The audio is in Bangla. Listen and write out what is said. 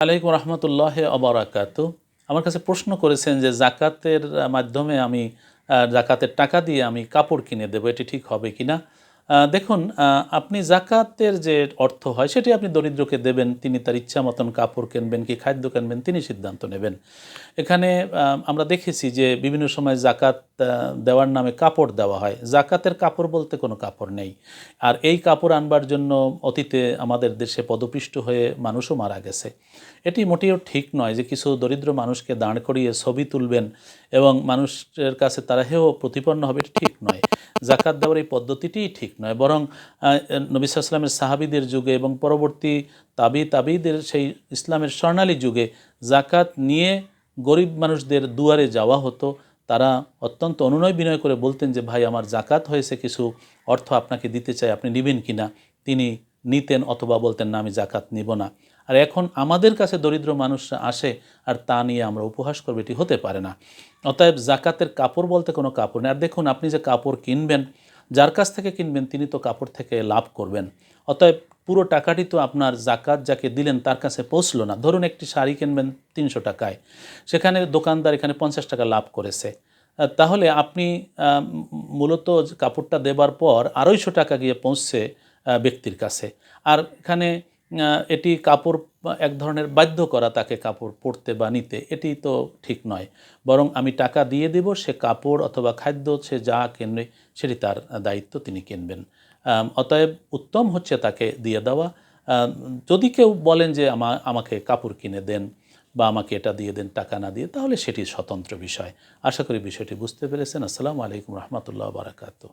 আলাইকুম রহমতুল্লাহ অবরাকাত আমার কাছে প্রশ্ন করেছেন যে জাকাতের মাধ্যমে আমি জাকাতের টাকা দিয়ে আমি কাপড় কিনে দেবো, এটি ঠিক হবে কি না দেখুন আপনি জাকাতের যে অর্থ হয়, সেটি আপনি দরিদ্রকে দেবেন, তিনি তার ইচ্ছা মতন কাপড় কিনবেন কি খাদ্য কিনবেন, তিনি সিদ্ধান্ত নেবেন। এখানে আমরা দেখেছি যে বিভিন্ন সময় জাকাত দেওয়ার নামে কাপড় দেওয়া হয়। জাকাতের কাপড় বলতে কোনো কাপড় নেই। আর এই কাপড় আনবার জন্য অতীতে আমাদের দেশে পদপিষ্ট হয়ে মানুষও মারা গেছে। এটি মোটেও ঠিক নয় যে কিছু দরিদ্র মানুষকে দাঁড় করিয়ে ছবি তুলবেন এবং মানুষের কাছে তারা হেও প্রতিপন্ন হবে ঠিক নয়। জাকাত দেওয়ার এই পদ্ধতিটিই ঠিক নয়, বরং নবী সাল্লামের সাহাবিদের যুগে এবং পরবর্তী তাবি তাবিদের সেই ইসলামের স্বর্ণালী যুগে জাকাত নিয়ে গরিব মানুষদের দুয়ারে যাওয়া হতো। তারা অত্যন্ত অনুনয় বিনয় করে বলতেন যে, ভাই, আমার জাকাত হয়েছে, কিছু অর্থ আপনাকে দিতে চাই, আপনি নেবেন কি না তিনি নিতেন অথবা বলতেন, না, আমি জাকাত নিব না। আর এখন আমাদের কাছে দরিদ্র মানুষরা আসে আর তা নিয়ে আমরা উপহাস করব, এটি হতে পারে না। অতএব জাকাতের কাপড় বলতে কোনো কাপড় নেই। আর দেখুন, আপনি যে কাপড় কিনবেন যার কাছ থেকে কিনবেন, তিনি তো কাপড় থেকে লাভ করবেন। অতএব পুরো টাকাটি তো আপনার জাকাত যাকে দিলেন, তার কাছে পৌঁছলো না। ধরুন একটি শাড়ি কিনবেন তিনশো টাকায়, সেখানে দোকানদার এখানে পঞ্চাশ টাকা লাভ করেছে। তাহলে আপনি মূলত কাপড়টা দেবার পর আড়াইশো টাকা গিয়ে পৌঁছছে ব্যক্তির কাছে। আর এখানে এটি কাপড় এক ধরনের বাধ্য করা তাকে কাপড় পরতে বা নিতে, এটি তো ঠিক নয়। বরং আমি টাকা দিয়ে দেব, সে কাপড় অথবা খাদ্য, সে যা কেনবে সেটি তার দায়িত্ব, তিনি কিনবেন। অতএব উত্তম হচ্ছে তাকে দিয়ে দেওয়া। যদি কেউ বলেন যে আমা, আমাকে কাপড় কিনে দেন বা আমাকে এটা দিয়ে দেন, টাকা না দিয়ে, তাহলে সেটি স্বতন্ত্র বিষয়। আশা করি বিষয়টি বুঝতে পেরেছেন। আসসালামু আলাইকুম রহমতুল্লাহ বারাকাতু।